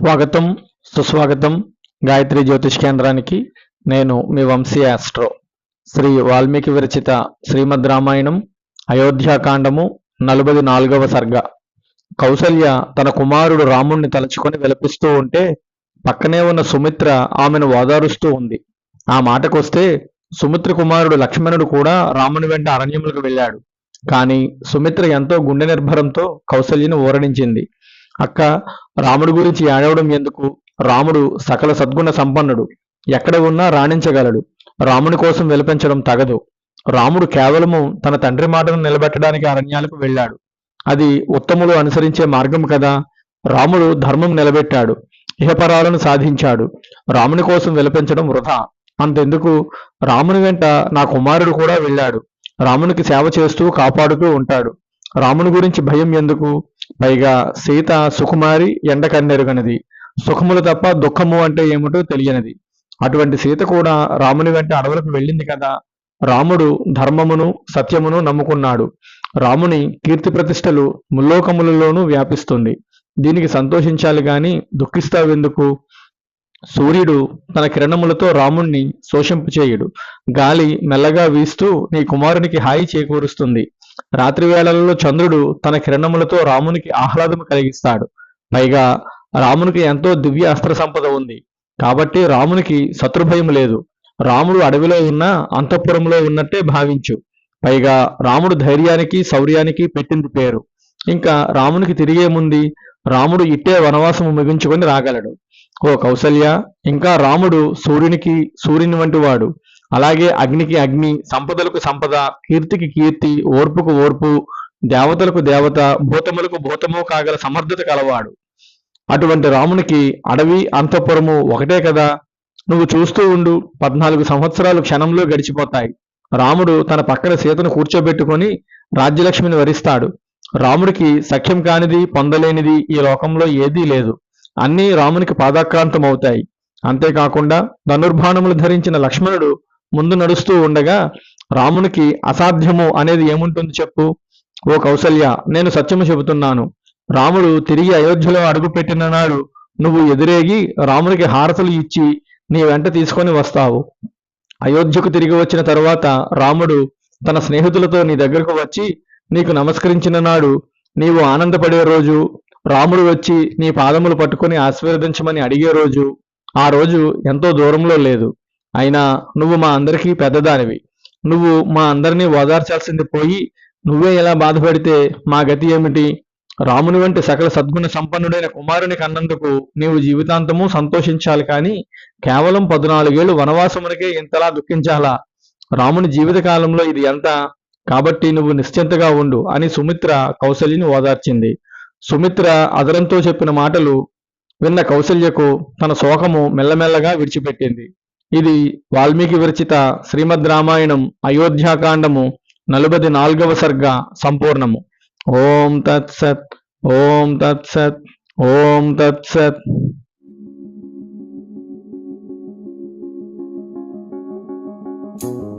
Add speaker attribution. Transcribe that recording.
Speaker 1: స్వాగతం సుస్వాగతం గాయత్రి జ్యోతిష్ కేంద్రానికి. నేను మీ వంశీ ఆస్ట్రో. శ్రీ వాల్మీకి విరచిత శ్రీమద్ రామాయణం అయోధ్యాకాండము నలభై నాలుగవ సర్గ. కౌసల్య తన కుమారుడు రాముణ్ణి తలుచుకొని విలపిస్తూ ఉంటే పక్కనే ఉన్న సుమిత్ర ఆమెను ఓదారుస్తూ ఉంది. ఆ మాటకొస్తే సుమిత్ర కుమారుడు లక్ష్మణుడు కూడా రాముని వెంట అరణ్యములకు వెళ్ళాడు. కానీ సుమిత్ర ఎంతో గుండె నిర్భరంతో కౌసల్యను ఓరణించింది అక్క రాముడి గురించి ఏడవడం ఎందుకు? రాముడు సకల సద్గుణ సంపన్నుడు. ఎక్కడ ఉన్నా రాణించగలడు. రాముని కోసం విలపించడం తగదు. రాముడు కేవలము తన తండ్రి మాటను నిలబెట్టడానికి అరణ్యాలకు వెళ్ళాడు. అది ఉత్తములు అనుసరించే మార్గం కదా. రాముడు ధర్మం నిలబెట్టాడు. ఇహపరాలను సాధించాడు. రాముని కోసం విలపించడం వృధా. అంతెందుకు? రాముని వెంట నా కుమారుడు కూడా వెళ్ళాడు. రామునికి సేవ చేస్తూ కాపాడుతూ ఉంటాడు. రాముని గురించి భయం ఎందుకు? పైగా సీత సుకుమారి ఎండకన్నెరుగనిది సుఖములు తప్ప దుఃఖము అంటే ఏమిటో తెలియనిది. అటువంటి సీత కూడా రాముని వెంట అడవులకు వెళ్ళింది కదా? రాముడు ధర్మమును సత్యమును నమ్ముకున్నాడు. రాముని కీర్తి ప్రతిష్టలు ముల్లోకములలోనూ వ్యాపిస్తుంది. దీనికి సంతోషించాలి గాని దుఃఖిస్తావెందుకు? సూర్యుడు తన కిరణములతో రాముణ్ణి శోషింపచేయుడు గాలి మెల్లగా వీస్తూ నీ కుమారునికి హాయి చేకూరుస్తుంది. రాత్రి వేళలలో చంద్రుడు తన కిరణములతో రామునికి ఆహ్లాదము కలిగిస్తాడు. పైగా రామునికి ఎంతో దివ్య అస్త్ర సంపద ఉంది. కాబట్టి రామునికి శత్రుభయం లేదు. రాముడు అడవిలో ఉన్న అంతఃపురంలో ఉన్నట్టే భావించు. పైగా రాముడు ధైర్యానికి శౌర్యానికి పెట్టింది పేరు. ఇంకా రామునికి తిరిగేముంది రాముడు ఇట్టే వనవాసము ముగించుకొని రాగలడు. ఓ కౌసల్య ఇంకా రాముడు సూర్యునికి సూర్యుని వంటి వాడు. అలాగే అగ్నికి అగ్ని సంపదలకు సంపద కీర్తికి కీర్తి ఓర్పుకు ఓర్పు దేవతలకు దేవత భూతములకు భూతము కాగల సమర్థత కలవాడు. అటువంటి రామునికి అడవి అంతఃపురము ఒకటే కదా. నువ్వు చూస్తూ ఉండు పద్నాలుగు సంవత్సరాలు క్షణంలో గడిచిపోతాయి. రాముడు తన పక్కన సీతను కూర్చోబెట్టుకొని రాజ్యలక్ష్మిని వరిస్తాడు. రాముడికి సఖ్యం కానిది పొందలేనిది ఈ లోకంలో ఏదీ లేదు. అన్నీ రామునికి పాదాక్రాంతం అవుతాయి అంతేకాకుండా ధనుర్బాణములు ధరించిన లక్ష్మణుడు ముందు నడుస్తూ ఉండగా రామునికి అసాధ్యము అనేది ఏముంటుంది చెప్పు? ఓ కౌసల్య నేను సత్యము చెబుతున్నాను. రాముడు తిరిగి అయోధ్యలో అడుగుపెట్టిన నాడు నువ్వు ఎదురేగి రామునికి హారతులు ఇచ్చి నీ వెంట తీసుకొని వస్తావు. అయోధ్యకు తిరిగి వచ్చిన తరువాత రాముడు తన స్నేహితులతో నీ దగ్గరకు వచ్చి నీకు నమస్కరించిన నాడు నీవు ఆనందపడే రోజు రాముడు వచ్చి నీ పాదములు పట్టుకొని ఆశీర్వదించమని అడిగే రోజు ఆ రోజు ఎంతో దూరంలో లేదు. అయినా నువ్వు మా అందరికీ పెద్దదానివి. నువ్వు మా అందరినీ ఓదార్చాల్సింది పోయి నువ్వే ఎలా బాధపడితే మా గతి ఏమిటి? రాముని వంటి సకల సద్గుణ సంపన్నుడైన కుమారుని కన్నందుకు నీవు జీవితాంతము సంతోషించాలి కానీ కేవలం పద్నాలుగేళ్ళు వనవాసమునికే ఇంతలా దుఃఖించాలా? రాముని జీవిత కాలంలో ఇది ఎంత? కాబట్టి నువ్వు నిశ్చింతగా ఉండు అని సుమిత్ర కౌశల్యని ఓదార్చింది. సుమిత్ర అదరంతో చెప్పిన మాటలు విన్న కౌశల్యకు తన శోకము మెల్లమెల్లగా విడిచిపెట్టింది. ఇది వాల్మీకి విరచిత శ్రీమద్ రామాయణం అయోధ్యాకాండము నలుబది నాలుగవ సర్గ సంపూర్ణము. ఓం తత్సత్ ఓం తత్సత్ ఓం తత్సత్
Speaker 2: thank you